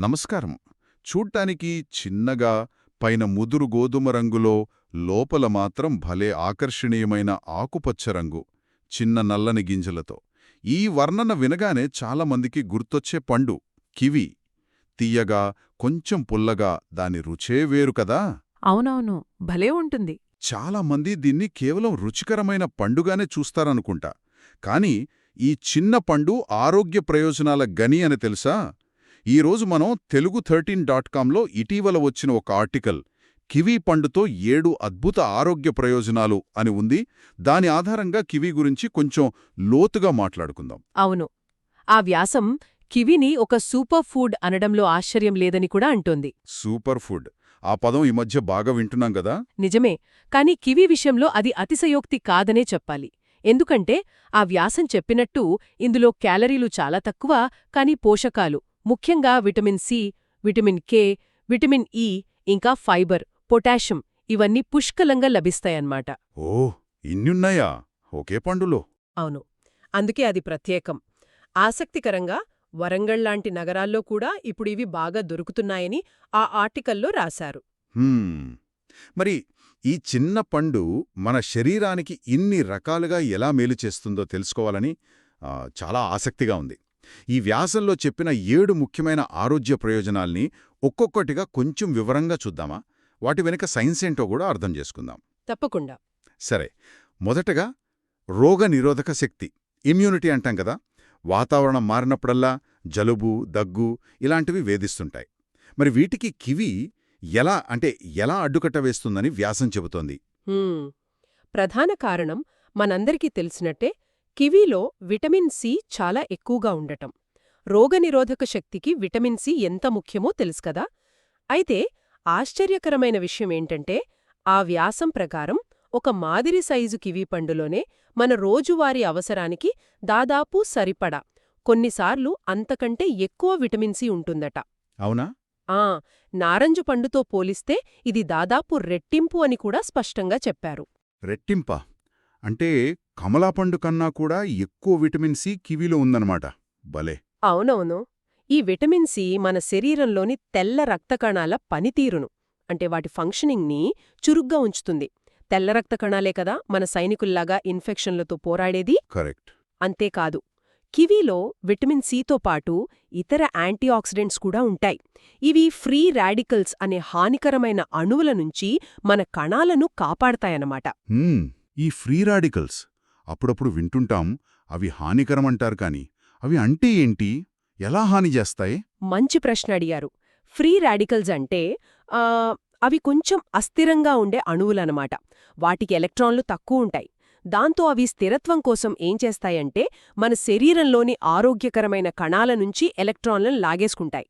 నమస్కారం. చూడ్డానికి చిన్నగా పైన ముదురు గోధుమ రంగులో లోపల మాత్రం భలే ఆకర్షణీయమైన ఆకుపచ్చ రంగు చిన్న నల్లని గింజలతో. ఈ వర్ణన వినగానే చాలామందికి గుర్తొచ్చే పండు కివి. తీయగా కొంచెం పుల్లగా దాని రుచే వేరు కదా? అవునవును భలే ఉంటుంది. చాలామంది దీన్ని కేవలం రుచికరమైన పండుగానే చూస్తారనుకుంటా. కాని ఈ చిన్న పండు ఆరోగ్య ప్రయోజనాల గని అని తెలుసా? ఈరోజు మనం తెలుగు థర్టీన్ డాట్ కాంలో ఇటీవల వచ్చిన ఒక ఆర్టికల్ కివీ పండుతో ఏడు అద్భుత ఆరోగ్య ప్రయోజనాలు అని ఉంది. దాని ఆధారంగా కివీ గురించి కొంచెం లోతుగా మాట్లాడుకుందాం. అవును. ఆ వ్యాసం కివిని ఒక సూపర్ ఫుడ్ అనడంలో ఆశ్చర్యం లేదని కూడా అంటోంది. Super food. ఆ పదం ఈ మధ్య బాగా వింటున్నాం కదా? నిజమే. కాని కివి విషయంలో అది అతిశయోక్తి కాదనే చెప్పాలి. ఎందుకంటే ఆ వ్యాసం చెప్పినట్టు ఇందులో క్యాలరీలు చాలా తక్కువ కాని పోషకాలు. ముఖ్యంగా vitamin C vitamin K vitamin E ఇంకా ఫైబర్ పొటాషియం ఇవన్నీ పుష్కలంగా లభిస్తాయన్నమాట. ఓ ఇన్నున్నాయా? ఒకే పండులో. అవును. అందుకే అది ప్రత్యేకం. ఆసక్తికరంగా వరంగల్ లాంటి నగరాల్లో కూడా ఇప్పుడు ఇవి బాగా దొరుకుతున్నాయని ఆ ఆర్టికల్లో రాశారు. హ్మ్. మరి ఈ చిన్న పండు మన శరీరానికి ఇన్ని రకాలుగా ఎలా మేలు చేస్తుందో తెలుసుకోవాలని చాలా ఆసక్తిగా ఉంది. ఈ వ్యాసంలో చెప్పిన ఏడు ముఖ్యమైన ఆరోగ్య ప్రయోజనాల్ని ఒక్కొక్కటిగా కొంచెం వివరంగా చూద్దామా? వాటి వెనుక సైన్స్ ఏంటో కూడా అర్థం చేసుకుందాం. తప్పకుండా. సరే. మొదటగా రోగ నిరోధక శక్తి ఇమ్యూనిటీ అంటాం కదా? వాతావరణం మారినప్పుడల్లా జలుబు దగ్గు ఇలాంటివి వేధిస్తుంటాయి. మరి వీటికి కివి ఎలా అంటే ఎలా అడ్డుకట్ట వేస్తుందని వ్యాసం చెబుతోంది. ప్రధాన కారణం మనందరికీ తెలిసినట్టే కివీలో విటమిన్ సి చాలా ఎక్కువగా ఉండటం. రోగనిరోధక శక్తికి విటమిన్ సి ఎంత ముఖ్యమో తెలుసుకదా అయితే ఆశ్చర్యకరమైన విషయమేంటంటే ఆ వ్యాసం ప్రకారం ఒక మాదిరి సైజు కివీ పండులోనే మన రోజువారీ అవసరానికి దాదాపు సరిపడా. కొన్నిసార్లు అంతకంటే ఎక్కువ విటమిన్ సి ఉంటుందట. అవునా? ఆ నారంజ పండుతో పోలిస్తే ఇది దాదాపు రెట్టింపు అని కూడా స్పష్టంగా చెప్పారు. రెట్టింప? అంటే కమలాపండు కన్నా కూడా ఎక్కువ విటమిన్ సి కివిలో ఉందన్నమాట. భలే! అవునవును. ఈ విటమిన్ సి మన శరీరంలోని తెల్ల రక్తకణాల పనితీరును అంటే వాటి ఫంక్షనింగ్ని చురుగ్గా ఉంచుతుంది. తెల్ల రక్తకణాలే కదా మన సైనికుల్లాగా ఇన్ఫెక్షన్లతో పోరాడేది? కరెక్ట్. అంతేకాదు కివీలో విటమిన్ సితో పాటు ఇతర యాంటీఆక్సిడెంట్స్ కూడా ఉంటాయి. ఇవి ఫ్రీ రాడికల్స్ అనే హానికరమైన అణువుల నుంచి మన కణాలను కాపాడతాయన్నమాట. ఈ ఫ్రీ రాడికల్స్. అప్పుడప్పుడు వింటుంటాం అవి హానికరమంటారు కాని అవి అంటే ఏంటి? ఎలా హాని చేస్తాయి? మంచి ప్రశ్న అడిగారు. ఫ్రీ రాడికల్స్ అంటే అవి కొంచెం అస్థిరంగా ఉండే అణువులనమాట వాటికి ఎలక్ట్రాన్లు తక్కువ ఉంటాయి. దాంతో అవి స్థిరత్వం కోసం ఏం చేస్తాయంటే మన శరీరంలోని ఆరోగ్యకరమైన కణాల నుంచి ఎలక్ట్రాన్లను లాగేసుకుంటాయి.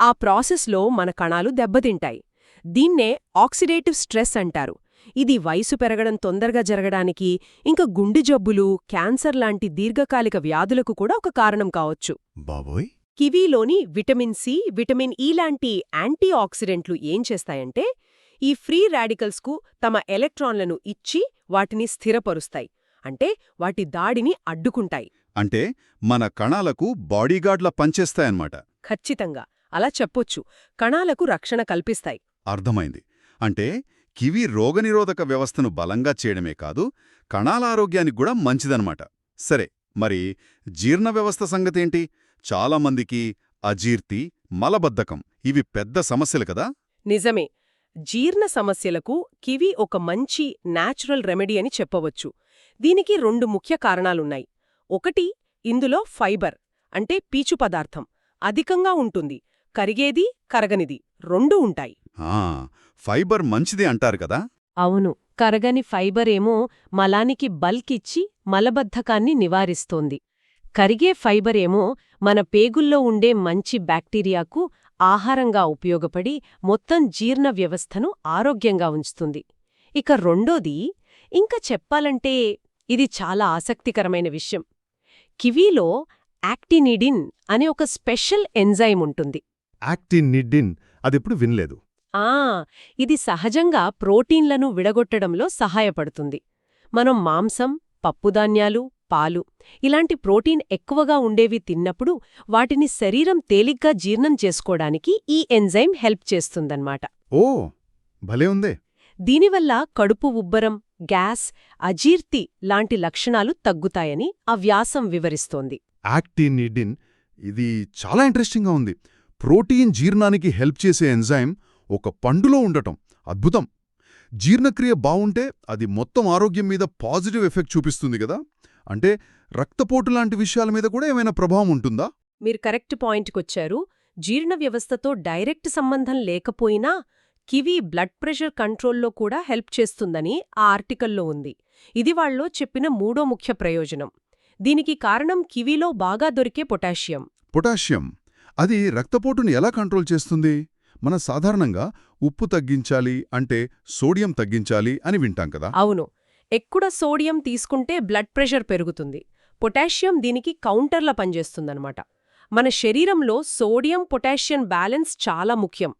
ఆ ప్రాసెస్లో మన కణాలు దెబ్బతింటాయి. దీన్నే ఆక్సిడేటివ్ స్ట్రెస్ అంటారు. ఇది వయసు పెరగడం తొందరగా జరగడానికి ఇంకా గుండె జబ్బులు క్యాన్సర్ లాంటి దీర్ఘకాలిక వ్యాధులకు కూడా ఒక కారణం కావచ్చు. బాబోయ్! కివీలోని విటమిన్ సి విటమిన్ ఈ లాంటి యాంటీ ఆక్సిడెంట్లు ఏం చేస్తాయంటే ఈ ఫ్రీ రాడికల్స్కు తమ ఎలక్ట్రాన్లను ఇచ్చి వాటిని స్థిరపరుస్తాయి. అంటే వాటి దాడిని అడ్డుకుంటాయి. అంటే మన కణాలకు బాడీగార్డ్లా పనిచేస్తాయన్నమాట. ఖచ్చితంగా. అలా చెప్పొచ్చు. కణాలకు రక్షణ కల్పిస్తాయి. అర్థమైంది. అంటే కివి రోగనిరోధక వ్యవస్థను బలంగా చేయడమే కాదు కణాల ఆరోగ్యానికి కూడా మంచిదన్నమాట. సరే మరి జీర్ణ వ్యవస్థ సంగతేంటి? చాలామందికి అజీర్తి మలబద్ధకం ఇవి పెద్ద సమస్యలు కదా? నిజమే. జీర్ణ సమస్యలకు కివి ఒక మంచి నాచురల్ రెమెడీ అని చెప్పవచ్చు. దీనికి రెండు ముఖ్య కారణాలున్నాయి. ఒకటి ఇందులో ఫైబర్ అంటే పీచు పదార్థం అధికంగా ఉంటుంది. కరిగేది కరగనిది రెండూ ఉంటాయి. ఆ ఫైబర్ మంచిది అంటారు కదా? అవును. కరగని ఫైబర్ ఏమో మలానికి బల్క్ ఇచ్చి మలబద్ధకాన్ని నివారిస్తోంది. కరిగే ఫైబర్ ఏమో మన పేగుల్లో ఉండే మంచి బ్యాక్టీరియాకు ఆహారంగా ఉపయోగపడి మొత్తం జీర్ణ వ్యవస్థను ఆరోగ్యంగా ఉంచుతుంది. ఇక రెండోది ఇంకా చెప్పాలంటే ఇది చాలా ఆసక్తికరమైన విషయం. కివీలో యాక్టినిడిన్ అనే ఒక స్పెషల్ ఎంజైమ్ ఉంటుంది. యాక్టిన్ నిడ్డిన్ అదెప్పుడు వినలేదు. ఆ ఇది సహజంగా ప్రోటీన్లను విడగొట్టడంలో సహాయపడుతుంది. మనం మాంసం పప్పుధాన్యాలు పాలు ఇలాంటి ప్రోటీన్ ఎక్కువగా ఉండేవి తిన్నప్పుడు వాటిని శరీరం తేలిగ్గా జీర్ణం చేసుకోవడానికి ఈ ఎంజైమ్ హెల్ప్ చేస్తుందన్నమాట. ఓ భలే ఉందే. దీనివల్ల కడుపు ఉబ్బరం గ్యాస్ అజీర్తి లాంటి లక్షణాలు తగ్గుతాయని ఆ వ్యాసం వివరిస్తోంది. యాక్టినిడిన్ ఇది చాలా ఇంట్రెస్టింగ్గా ఉంది. ప్రోటీన్ జీర్ణానికి హెల్ప్ చేసే ఎంజైమ్ ఒక పండులో ఉండటం. అద్భుతం! జీర్ణక్రియ బావుంటే అది మొత్తం ఆరోగ్యం మీద పాజిటివ్ ఎఫెక్ట్ చూపిస్తుంది కదా! అంటే రక్తపోటు లాంటి విషయాల మీద కూడా ఏమైనా ప్రభావం ఉంటుందా? మీరు కరెక్ట్ పాయింట్కొచ్చారు. జీర్ణ వ్యవస్థతో డైరెక్ట్ సంబంధం లేకపోయినా కివి బ్లడ్ ప్రెషర్ కంట్రోల్లో కూడా హెల్ప్ చేస్తుందని ఆ ఆర్టికల్లో ఉంది. ఇది వాళ్ళలో చెప్పిన మూడో ముఖ్య ప్రయోజనం. దీనికి కారణం కివీలో బాగా దొరికే పొటాషియం. పొటాషియం! అది రక్తపోటుని ఎలా కంట్రోల్ చేస్తుంది? మన సాధారణంగా ఉప్పు తగ్గించాలి అంటే సోడియం తగ్గించాలి అని వింటాం కదా. అవును. ఎక్కువ సోడియం తీసుకుంటే బ్లడ్ ప్రెషర్ పెరుగుతుంది. పొటాషియం దీనికి కౌంటర్లా పనిచేస్తుందన్నమాట. మన శరీరంలో సోడియం పొటాషియం బ్యాలెన్స్ చాలా ముఖ్యం.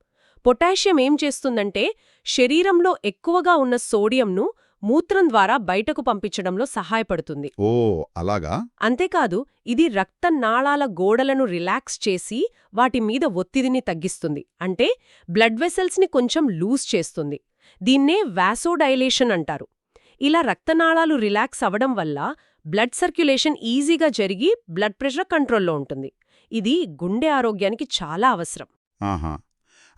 పొటాషియం ఏం చేస్తుందంటే శరీరంలో ఎక్కువగా ఉన్న సోడియంను మూత్రం ద్వారా బయటకు పంపించడంలో సహాయపడుతుంది. ఓ అలాగా? అంతేకాదు ఇది రక్త నాళాల గోడలను రిలాక్స్ చేసి వాటి మీద ఒత్తిడిని తగ్గిస్తుంది. అంటే బ్లడ్ వెసల్స్ని కొంచెం లూజ్ చేస్తుంది. దీన్నే వాసోడైలేషన్ అంటారు. ఇలా రక్తనాళాలు రిలాక్స్ అవడం వల్ల బ్లడ్ సర్క్యులేషన్ ఈజీగా జరిగి బ్లడ్ ప్రెషర్ కంట్రోల్లో ఉంటుంది. ఇది గుండె ఆరోగ్యానికి చాలా అవసరం. ఆహా.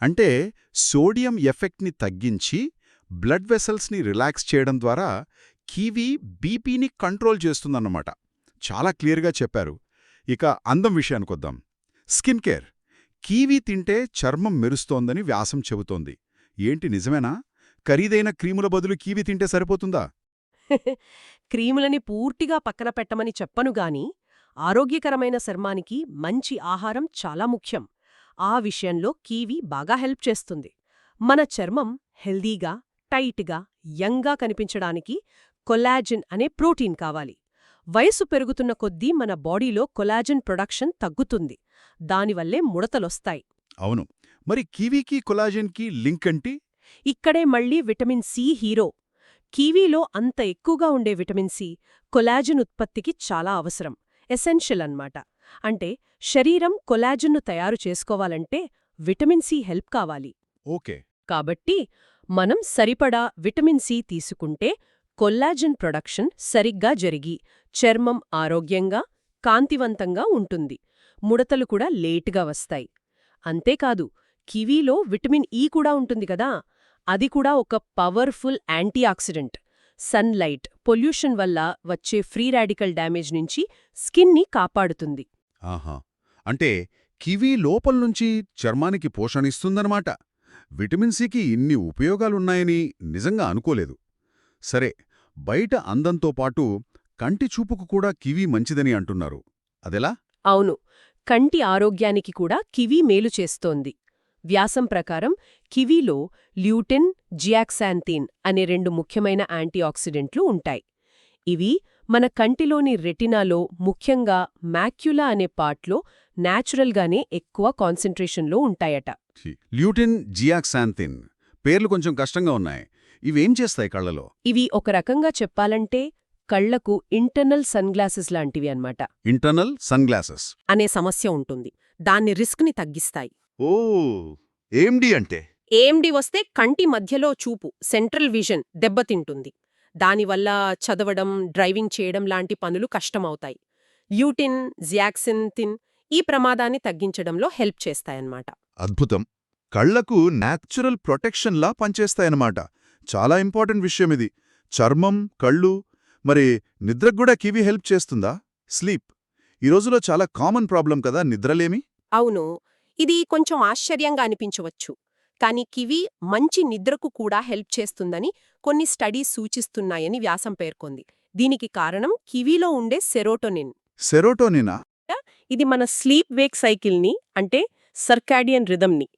అంటే సోడియం ఎఫెక్ట్ని తగ్గించి బ్లడ్ వెసల్స్ని రిలాక్స్ చేయడం ద్వారా కీవీ బీపీని కంట్రోల్ చేస్తుందన్నమాట. చాలా క్లియర్గా చెప్పారు. ఇక అందం విషయానికొద్దాం స్కిన్ కేర్. కీవీ తింటే చర్మం మెరుస్తోందని వ్యాసం చెబుతోంది. ఏంటి నిజమేనా? ఖరీదైన క్రీముల బదులు కీవీ తింటే సరిపోతుందా? క్రీములని పూర్తిగా పక్కన పెట్టమని చెప్పను గాని ఆరోగ్యకరమైన చర్మానికి మంచి ఆహారం చాలా ముఖ్యం. ఆ విషయంలో కీవీ బాగా హెల్ప్ చేస్తుంది. మన చర్మం హెల్దీగా టైట్గా యంగ్గా కనిపించడానికి కొలాజిన్ అనే ప్రోటీన్ కావాలి. వయసు పెరుగుతున్న కొద్దీ మన బాడీలో కొలాజిన్ ప్రొడక్షన్ తగ్గుతుంది. దానివల్లే ముడతలొస్తాయి. అవును. మరి కీవీకి కొలాజెన్కి లింక్ అంటే ఇక్కడే మళ్ళీ విటమిన్ సి హీరో. కీవీలో అంత ఎక్కువగా ఉండే విటమిన్ సి కొలాజిన్ ఉత్పత్తికి చాలా అవసరం. ఎసెన్షియల్ అన్నమాట. అంటే శరీరం కొలాజిన్ను తయారు చేసుకోవాలంటే విటమిన్ సి హెల్ప్ కావాలి. ఓకే. కాబట్టి మనం సరిపడా విటమిన్ సి తీసుకుంటే కొల్లాజిన్ ప్రొడక్షన్ సరిగ్గా జరిగి చర్మం ఆరోగ్యంగా కాంతివంతంగా ఉంటుంది. ముడతలు కూడా లేటుగా వస్తాయి. అంతేకాదు కివీలో విటమిన్ ఈ కూడా ఉంటుంది కదా! అది కూడా ఒక పవర్ఫుల్ యాంటీఆక్సిడెంట్. సన్లైట్ పొల్యూషన్ వల్ల వచ్చే ఫ్రీ రాడికల్ డ్యామేజ్ నుంచి స్కిన్ని కాపాడుతుంది. ఆహా! అంటే కివీ లోపల నుంచి చర్మానికి పోషణిస్తుందనమాట విటమిన్ సికి ఇన్ని ఉపయోగాలున్నాయని నిజంగా అనుకోలేదు. సరే బయట అందంతో పాటు కంటి చూపుకు కూడా కివీ మంచిదని అంటున్నారు. అదెలా? అవును. కంటి ఆరోగ్యానికి కూడా కివీ మేలు చేస్తోంది. వ్యాసం ప్రకారం కివీలో ల్యూటిన్ జియాక్సాంథీన్ అనే రెండు ముఖ్యమైన యాంటీఆక్సిడెంట్లు ఉంటాయి. ఇవి మన కంటిలోని రెటినాలో ముఖ్యంగా మ్యాక్యులా అనే పార్ట్లో న్యాచురల్గానే ఎక్కువ కాన్సంట్రేషన్లో ఉంటాయట. ల్యూటిన్ జియాక్సాంథిన్ పేర్లు కొంచెం కష్టంగా ఉన్నాయి. ఇవేం చేస్తాయి కళ్ళలో? ఇవి ఒక రకంగా చెప్పాలంటే కళ్ళకు ఇంటర్నల్ సన్గ్లాసెస్ లాంటివి అన్నమాట. ఇంటర్నల్ సన్ గ్లాసెస్ అనే సమస్య ఉంటుంది. దాన్ని రిస్క్ని తగ్గిస్తాయి. ఓ ఏండి అంటే? ఏఎండి వస్తే కంటి మధ్యలో చూపు సెంట్రల్ విజన్ దెబ్బతింటుంది. దానివల్ల చదవడం డ్రైవింగ్ చేయడం లాంటి పనులు కష్టమవుతాయి. ల్యూటిన్ జియాక్సిన్థిన్ ఈ ప్రమాదాన్ని తగ్గించడంలో హెల్ప్ చేస్తాయన్నమాట. అద్భుతం. కళ్ళకు న్యాచురల్ ప్రొటెక్షన్లా పనిచేస్తాయన్నమాట. చాలా ఇంపార్టెంట్ విషయం ఇది. చర్మం కళ్ళు మరి నిద్రకు కూడా కివి హెల్ప్ చేస్తుందా? స్లీప్. ఈ రోజులో చాలా కామన్ ప్రాబ్లం కదా నిద్రలేమి? అవును. ఇది కొంచెం ఆశ్చర్యంగా అనిపించవచ్చు. కానీ కివి మంచి నిద్రకు కూడా హెల్ప్ చేస్తుందని కొన్ని స్టడీస్ సూచిస్తున్నాయని వ్యాసం పేర్కొంది. దీనికి కారణం కివీలో ఉండే సెరోటోనిన్. సెరోటోనినా? ఇది మన స్లీప్ వేక్ సైకిల్ని అంటే సర్కాడియన్ రిథమ్ని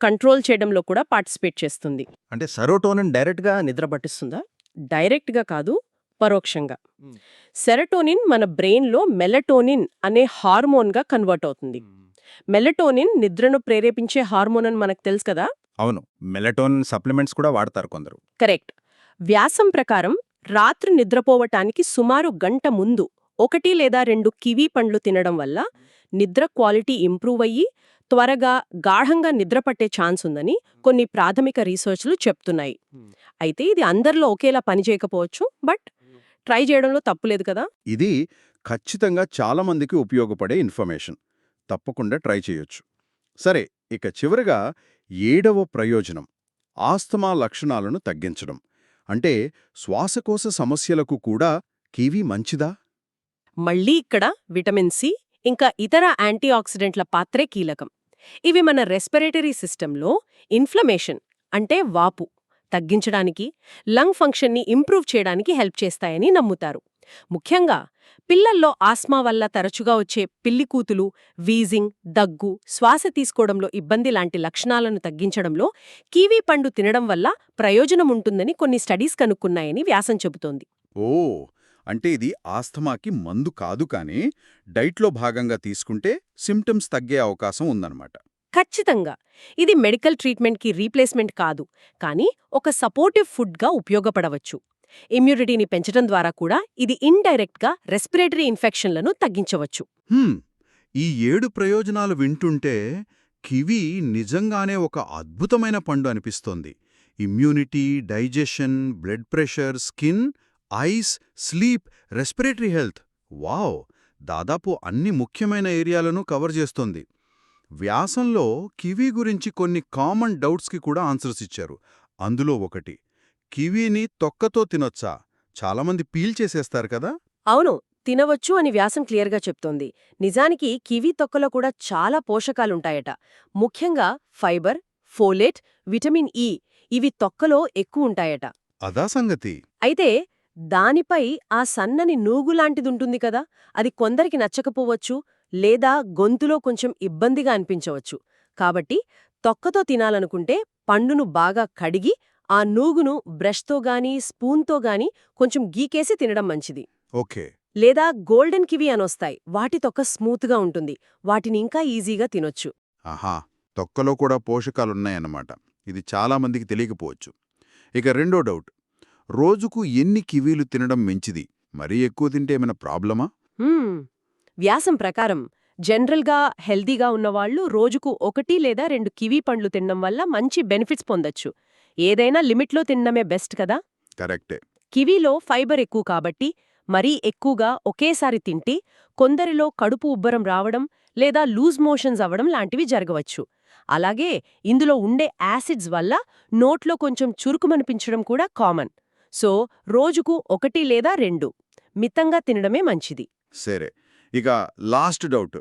కంట్రోల్ చేయడంలో కూడా పార్టిసిపేట్ చేస్తుంది. అంటే సెరోటోనిన్ డైరెక్ట్గా నిద్ర పట్టిస్తుందా? డైరెక్ట్గా కాదు పరోక్షంగా. సెరటోనిన్ మన బ్రెయిన్లో మెలటోనిన్ అనే హార్మోన్గా కన్వర్ట్ అవుతుంది. మెలటోనిన్ నిద్రను ప్రేరేపించే హార్మోన్ అని మనకు తెలుసు కదా? అవును. మెలటోన్ సప్లిమెంట్స్ కూడా వాడతారు కొందరు. కరెక్ట్. వ్యాసం ప్రకారం రాత్రి నిద్రపోవటానికి సుమారు గంట ముందు ఒకటి లేదా రెండు కివీ పండ్లు తినడం వల్ల నిద్ర క్వాలిటీ ఇంప్రూవ్ అయ్యి త్వరగా గాఢంగా నిద్ర పట్టే ఛాన్స్ ఉందని కొన్ని ప్రాథమిక రీసెర్చ్లు చెప్తున్నాయి. అయితే ఇది అందరిలో ఒకేలా పనిచేయకపోవచ్చు బట్ ట్రై చేయడంలో తప్పులేదు కదా? ఇది ఖచ్చితంగా చాలామందికి ఉపయోగపడే ఇన్ఫర్మేషన్. తప్పకుండా ట్రై చేయొచ్చు. సరే ఇక చివరగా ఏడవ ప్రయోజనం ఆస్తమా లక్షణాలను తగ్గించడం. అంటే శ్వాసకోశ సమస్యలకు కూడా కివీ మంచిదా? మళ్ళీ ఇక్కడ విటమిన్ సి ఇంకా ఇతర యాంటీఆక్సిడెంట్ల పాత్రే కీలకం. ఇవి మన రెస్పిరేటరీ సిస్టంలో ఇన్ఫ్లమేషన్ అంటే వాపు తగ్గించడానికి లంగ్ ఫంక్షన్ని ఇంప్రూవ్ చేయడానికి హెల్ప్ చేస్తాయని నమ్ముతారు. ముఖ్యంగా పిల్లల్లో ఆస్మా వల్ల తరచుగా వచ్చే పిల్లికూతులు వీజింగ్ దగ్గు శ్వాస తీసుకోవడంలో ఇబ్బంది లాంటి లక్షణాలను తగ్గించడంలో కీవీ పండు తినడం వల్ల ప్రయోజనముంటుందని కొన్ని స్టడీస్ కనుక్కున్నాయని వ్యాసం చెబుతోంది. ఓ అంటే ఇది ఆస్తమాకి మందు కాదు కానీ డైట్లో భాగంగా తీసుకుంటే సిమ్టమ్స్ తగ్గే అవకాశం ఉందన్నమాట. ఖచ్చితంగా. ఇది మెడికల్ ట్రీట్మెంట్కి రీప్లేస్మెంట్ కాదు కానీ ఒక సపోర్టివ్ ఫుడ్గా ఉపయోగపడవచ్చు. ఇమ్యూనిటీని పెంచడం ద్వారా కూడా ఇది ఇండైరెక్ట్గా రెస్పిరేటరీ ఇన్ఫెక్షన్లను తగ్గించవచ్చు. ఈ ఏడు ప్రయోజనాలు వింటుంటే కివి నిజంగానే ఒక అద్భుతమైన పండు అనిపిస్తోంది. Immunity digestion blood pressure skin eyes sleep respiratory health. Wow! దాదాపు అన్ని ముఖ్యమైన ఏరియాలను కవర్ చేస్తోంది. వ్యాసంలో కివీ గురించి కొన్ని కామన్ డౌట్స్కి కూడా ఆన్సర్స్ ఇచ్చారు. అందులో ఒకటి కివీని తొక్కతో తినొచ్చా? చాలామంది పీల్ చేసేస్తారు కదా? అవును తినవచ్చు అని వ్యాసం క్లియర్గా చెప్తోంది. నిజానికి కివీ తొక్కలో కూడా చాలా పోషకాలుంటాయట. ముఖ్యంగా ఫైబర్ ఫోలేట్ విటమిన్ ఇ ఇవి తొక్కలో ఎక్కువ ఉంటాయట అదా సంగతి. అయితే దానిపై ఆ సన్నని నూగులాంటిదుంటుంది కదా? అది కొందరికి నచ్చకపోవచ్చు లేదా గొంతులో కొంచెం ఇబ్బందిగా అనిపించవచ్చు. కాబట్టి తొక్కతో తినాలనుకుంటే పండును బాగా కడిగి ఆ నూగును బ్రష్తో గాని స్పూన్తో గాని కొంచెం గీకేసి తినడం మంచిది. ఓకే. లేదా గోల్డెన్ కివి అనొస్తాయి. వాటి తొక్క స్మూత్గా ఉంటుంది. వాటిని ఇంకా ఈజీగా తినొచ్చు. ఆహా! తొక్కలో కూడా పోషకాలున్నాయన్నమాట. ఇది చాలామందికి తెలియకపోవచ్చు. ఇక రెండో డౌట్. రోజుకు ఎన్ని కివీలు తినడం మంచిది? మరీ ఎక్కువ తింటే ఏమైనా ప్రాబ్లమా. వ్యాసం ప్రకారం జనరల్గా హెల్దీగా ఉన్నవాళ్ళు రోజుకు ఒకటి లేదా రెండు కివీ పండ్లు తినడం వల్ల మంచి బెనిఫిట్స్ పొందొచ్చు. ఏదైనా లిమిట్లో తినడమే బెస్ట్ కదా? కరెక్టే. కివీలో ఫైబర్ ఎక్కువ కాబట్టి మరీ ఎక్కువగా ఒకేసారి తింటే కొందరిలో కడుపు ఉబ్బరం రావడం లేదా లూజ్ మోషన్స్ అవ్వడం లాంటివి జరగవచ్చు. అలాగే ఇందులో ఉండే యాసిడ్స్ వల్ల నోట్లో కొంచెం చురుకుమనిపించడం కూడా కామన్. సో రోజుకు ఒకటి లేదా రెండు. మితంగా తినడమే మంచిది. సరే. ఇక లాస్ట్ డౌట్.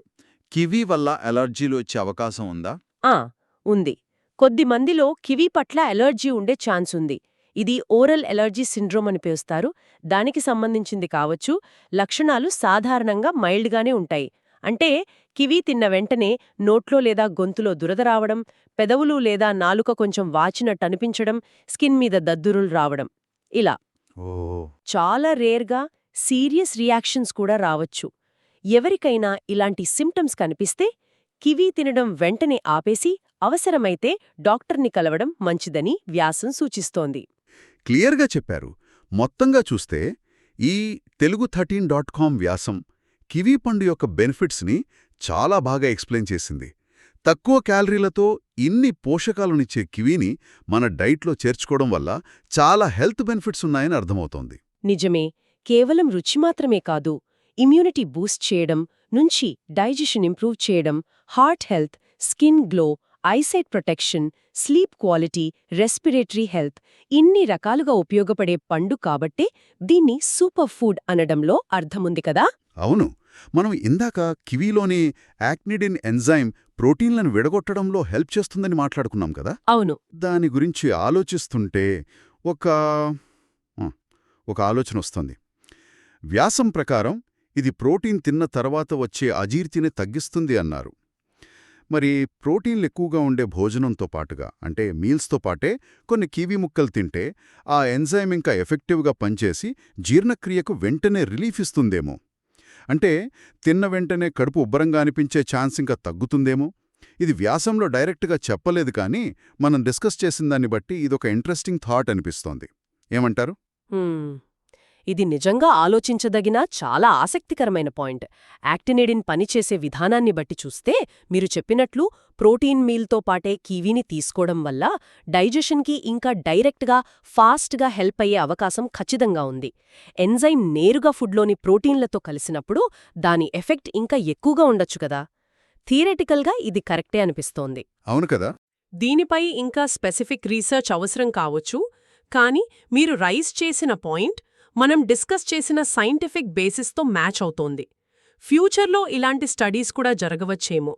కివీ వల్ల అలర్జీలు వచ్చే అవకాశం ఉందా? ఆ ఉంది. కొద్ది మందిలో కివీ పట్ల ఎలర్జీ ఉండే ఛాన్స్ ఉంది. ఇది ఓరల్ ఎలర్జీ సిండ్రోమ్ అని పిలుస్తారు. దానికి సంబంధించింది కావచ్చు. లక్షణాలు సాధారణంగా మైల్డ్గానే ఉంటాయి. అంటే కివీ తిన్న వెంటనే నోట్లో లేదా గొంతులో దురద రావడం పెదవులు లేదా నాలుక కొంచెం వాచినట్టు అనిపించడం స్కిన్ మీద దద్దురులు రావడం. ఇలా. చాలా రేర్గా సీరియస్ రియాక్షన్స్ కూడా రావచ్చు. ఎవరికైనా ఇలాంటి సిమ్టమ్స్ కనిపిస్తే కివీ తినడం వెంటనే ఆపేసి అవసరమైతే డాక్టర్ని కలవడం మంచిదని వ్యాసం సూచిస్తోంది. క్లియర్గా చెప్పారు. మొత్తంగా చూస్తే ఈ తెలుగు థర్టీన్ డాట్ కామ్ వ్యాసం కివీ పండు యొక్క బెనిఫిట్స్ని చాలా బాగా ఎక్స్ప్లెయిన్ చేసింది. తక్కువ క్యాలరీలతో ఇన్ని పోషకాలనిచ్చే కివీని మన డైట్లో చేర్చుకోవడం వల్ల చాలా హెల్త్ బెనిఫిట్స్ ఉన్నాయని అర్థమవుతోంది. నిజమే. కేవలం రుచి మాత్రమే కాదు ఇమ్యూనిటీ బూస్ట్ చేయడం నుంచి డైజెషన్ ఇంప్రూవ్ చేయడం heart health skin glow eyesight protection sleep quality respiratory health ఇన్ని రకాలుగా ఉపయోగపడే పండు కాబట్టే దీన్ని సూపర్ ఫుడ్ అనడంలో అర్థముంది కదా? అవును. మనం ఇందాక కివీలోని యాక్నిడిన్ ఎంజైమ్ ప్రోటీన్లను విడగొట్టడంలో హెల్ప్ చేస్తుందని మాట్లాడుకున్నాం కదా? అవును. దాని గురించి ఆలోచిస్తుంటే ఒక ఒక ఆలోచన వస్తుంది. వ్యాసం ప్రకారం ఇది ప్రోటీన్ తిన్న తర్వాత వచ్చే అజీర్తిని తగ్గిస్తుంది అన్నారు. మరి ప్రోటీన్లు ఎక్కువగా ఉండే భోజనంతో పాటుగా అంటే మీల్స్తో పాటే కొన్ని కీవీ ముక్కలు తింటే ఆ ఎంజైమ్ ఇంకా ఎఫెక్టివ్గా పనిచేసి జీర్ణక్రియకు వెంటనే రిలీఫ్ ఇస్తుందేమో. అంటే తిన్న వెంటనే కడుపు ఉబ్బరంగా అనిపించే ఛాన్స్ ఇంకా తగ్గుతుందేమో? ఇది వ్యాసంలో డైరెక్ట్గా చెప్పలేదు కానీ మనం డిస్కస్ చేసిన దాన్ని బట్టి ఇదొక ఇంట్రెస్టింగ్ థాట్ అనిపిస్తోంది. ఏమంటారు? ఇది నిజంగా ఆలోచించదగిన చాలా ఆసక్తికరమైన పాయింట్. యాక్టినిడిన్ పనిచేసే విధానాన్ని బట్టి చూస్తే మీరు చెప్పినట్లు ప్రోటీన్ మీల్తో పాటే కీవీని తీసుకోవడం వల్ల డైజెషన్కి ఇంకా డైరెక్ట్గా ఫాస్ట్గా హెల్ప్ అయ్యే అవకాశం ఖచ్చితంగా ఉంది. ఎంజైమ్ నేరుగా ఫుడ్లోని ప్రోటీన్లతో కలిసినప్పుడు దాని ఎఫెక్ట్ ఇంకా ఎక్కువగా ఉండొచ్చు కదా. థియరెటికల్గా ఇది కరెక్టే అనిపిస్తోంది. అవును కదా. దీనిపై ఇంకా స్పెసిఫిక్ రీసెర్చ్ అవసరం కావచ్చు కానీ మీరు రైజ్ చేసిన పాయింట్ మనం డిస్కస్ చేసిన సైంటిఫిక్ బేసిస్తో మ్యాచ్ అవుతోంది. ఫ్యూచర్లో ఇలాంటి స్టడీస్ కూడా జరగవచ్చేమో.